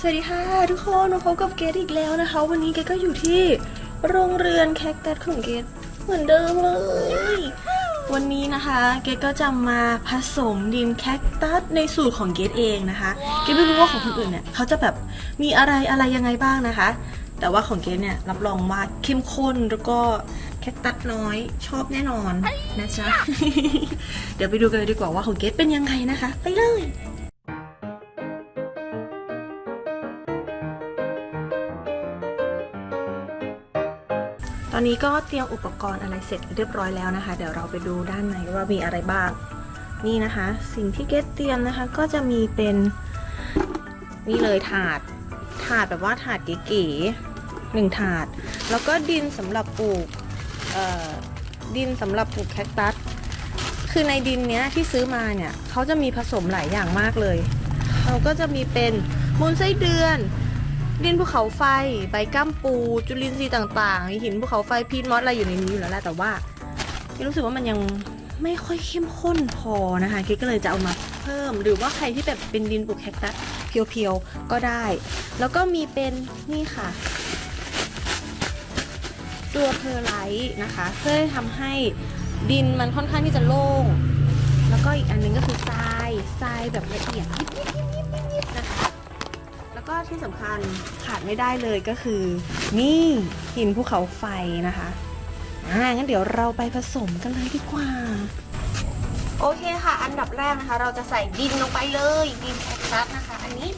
สวัสดีค่ะทุกคนมาพบกับเกดอีกแล้วนะคะ วันนี้เกดก็อยู่ที่โรงเรือนแคคตัสของเกดเหมือนเดิมเลย วันนี้นะคะเกดก็จะมาผสมดินแคคตัสในสูตรของเกดเองนะคะ เกดไม่รู้ว่าของคนอื่นเนี่ยเขาจะแบบมีอะไรอะไรยังไงบ้างนะคะ แต่ว่าของเกดเนี่ยรับรองว่าเข้มข้นแล้วก็แคคตัสน้อยชอบแน่นอนนะจ๊ะ เดี๋ยวไปดูกันเลยดีกว่าว่าของเกดเป็นยังไงนะคะ ไปเลย อนนี้ก็เตรียมอุปกรณ์อะไรเสร็จเรียบร้อยแล้วนะคะ เดี๋ยวเราไปดูด้านในว่ามีอะไรบ้าง นี่นะคะ สิ่งที่เกตเตรียมนะคะ ก็จะมีเป็นนี่เลยถาด ถาดแบบว่าถาดเก๋ๆหนึ่งถาด แล้วก็ดินสำหรับปลูกดินสำหรับปลูกแคคตัส คือในดินเนี้ยที่ซื้อมาเนี่ยเขาจะมีผสมหลายอย่างมากเลย เขาก็จะมีเป็นมูลไส้เดือน ดินภูเขาไฟ ใบก้ามปู จุลินทรีย์ต่างๆหินภูเขาไฟพีทมอสอะไรอยู่ในนี้อยู่แล้วแหละแต่ว่าเกรู้สึกว่ามันยังไม่ค่อยเข้มข้นพอนะคะเกก็เลยจะเอามาเพิ่ม หรือว่าใครที่แบบเป็นดินปลูกแคคตัสเพียวๆก็ได้ แล้วก็มีเป็นนี่ค่ะ ตัวเพอร์ไลท์นะคะ เพื่อทำให้ดินมันค่อนข้างที่จะโล่ง แล้วก็อีกอันหนึงก็คือทรายทรายแบบละเอียดยิบ ที่สำคัญขาดไม่ได้เลยก็คือ นี่หินภูเขาไฟนะคะอ่างั้นเดี๋ยวเราไปผสมกันเลยดีกว่า โอเคค่ะ อันดับแรกนะคะ เราจะใส่ดินลงไปเลยดินแคคตัสนะคะ อันนี้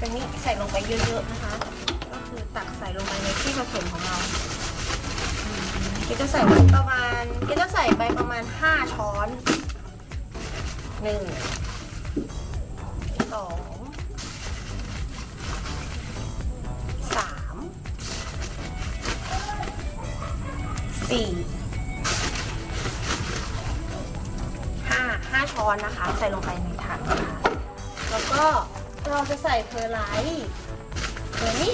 อันนี้ใส่ลงไปเยอะๆนะคะ ก็คือตักใส่ลงไปในที่ผสมของเราเกจะใส่ประมาณเกจะใส่ไปประมาณ 5 ช้อน 1 2 สี่ห้าห้าช้อนนะคะ ใส่ลงไปในถังนะคะแล้วก็เราจะใส่เพอร์ไลท์ตัวนี้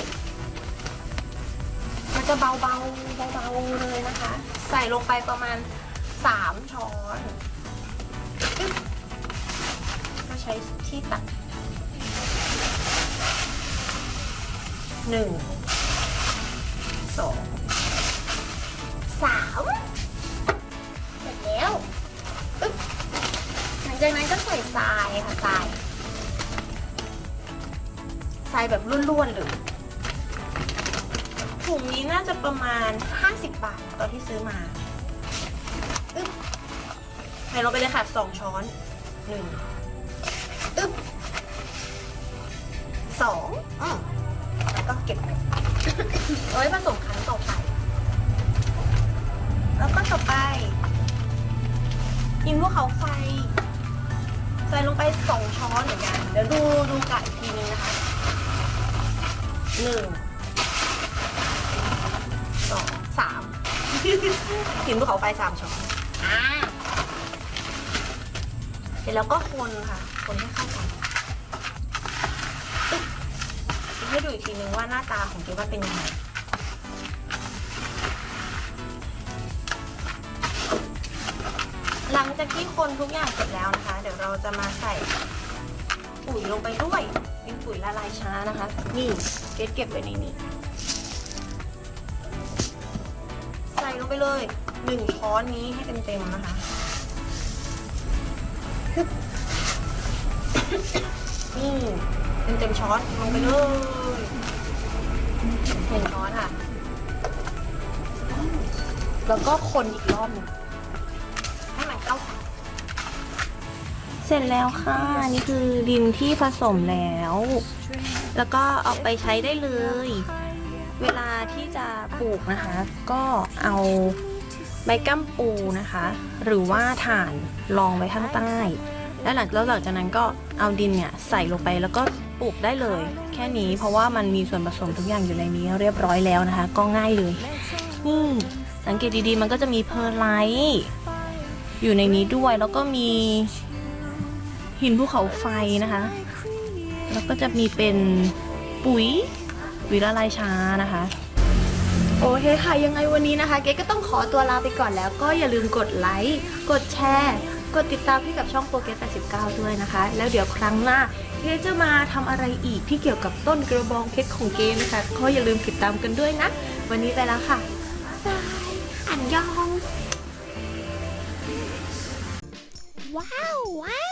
มันจะเบาๆเบาๆเลยนะคะ ใส่ลงไปประมาณ3ช้อนก็ใช้ที่ตักหนึ่งายแบบล้วนๆเลยถุงนี้น่าจะประมาณ 50 บาทตอนที่ซื้อมาอึ๊บใส่ลงไปเลยค่ะสองช้อนหนึ่งอึ๊บสองอแล้วก็เก็บไปเอาไว้ผสมครั้งต่อไป แล้วก็ต่อไปหินภูเขาไฟใส่ลงไปสองช้อนเหมือนกัน เดี๋ยวดูดูกะอีกทีนึงนะคะ หนึ่งสองสามหินภูเขาไฟสามช้อนอ่าเสร็จแล้วก็คนค่ะ คนให้เข้ากันให้ดูอีกทีนึงว่าหน้าตาของเกว่าเป็นยังไงหลังจากที่คนทุกอย่างเสร็จแล้วนะคะ เดี๋ยวเราจะมาใส่ ปุ๋ยลงไปด้วย เป็นปุ๋ยละลายช้านะคะ นี่เก็บเก็บไว้ในนี้ ใส่ลงไปเลยหนึ่งช้อนนี้ให้เต็มๆนะคะนี่เต็มๆช้อนลงไปเลยหนึ่งช้อนค่ะ แล้วก็คนอีกรอบนึง ร็จแล้วค่ะ นี่คือดินที่ผสมแล้ว แล้วก็เอาไปใช้ได้เลย เวลาที่จะปลูกนะคะ ก็เอาใบกั้มปูนะคะ หรือว่าถ่านรองไว้ข้างใต้ แล้วหลังแล้วหลังจากนั้นก็เอาดินเนี่ยใส่ลงไปแล้วก็ปลูกได้เลย แค่นี้เพราะว่ามันมีส่วนผสมทุกอย่างอยู่ในนี้เรียบร้อยแล้วนะคะ ก็ง่ายเลยนี่สังเกตดีๆ มันก็จะมีเพอร์ไลท์อยู่ในนี้ด้วยแล้วก็มี หินภูเขาไฟนะคะ แล้วก็จะมีเป็นปุ๋ยวิละลายช้านะคะโอเคค่ะยังไงวันนี้นะคะ เก๊ก็ต้องขอตัวลาไปก่อนแล้วก็อย่าลืมกดไลค์กดแชร์ กดติดตามพี่กับช่องโปรเกต89 ด้วยนะคะ แล้วเดี๋ยวครั้งหน้าเกรซจะมาทำอะไรอีกที่เกี่ยวกับต้นกระบองเพชรของเกมนะคะก็อย่าลืมติดตามกันด้วยนะ วันนี้ไปแล้วค่ะบายอันยอง ว้าวว้าวส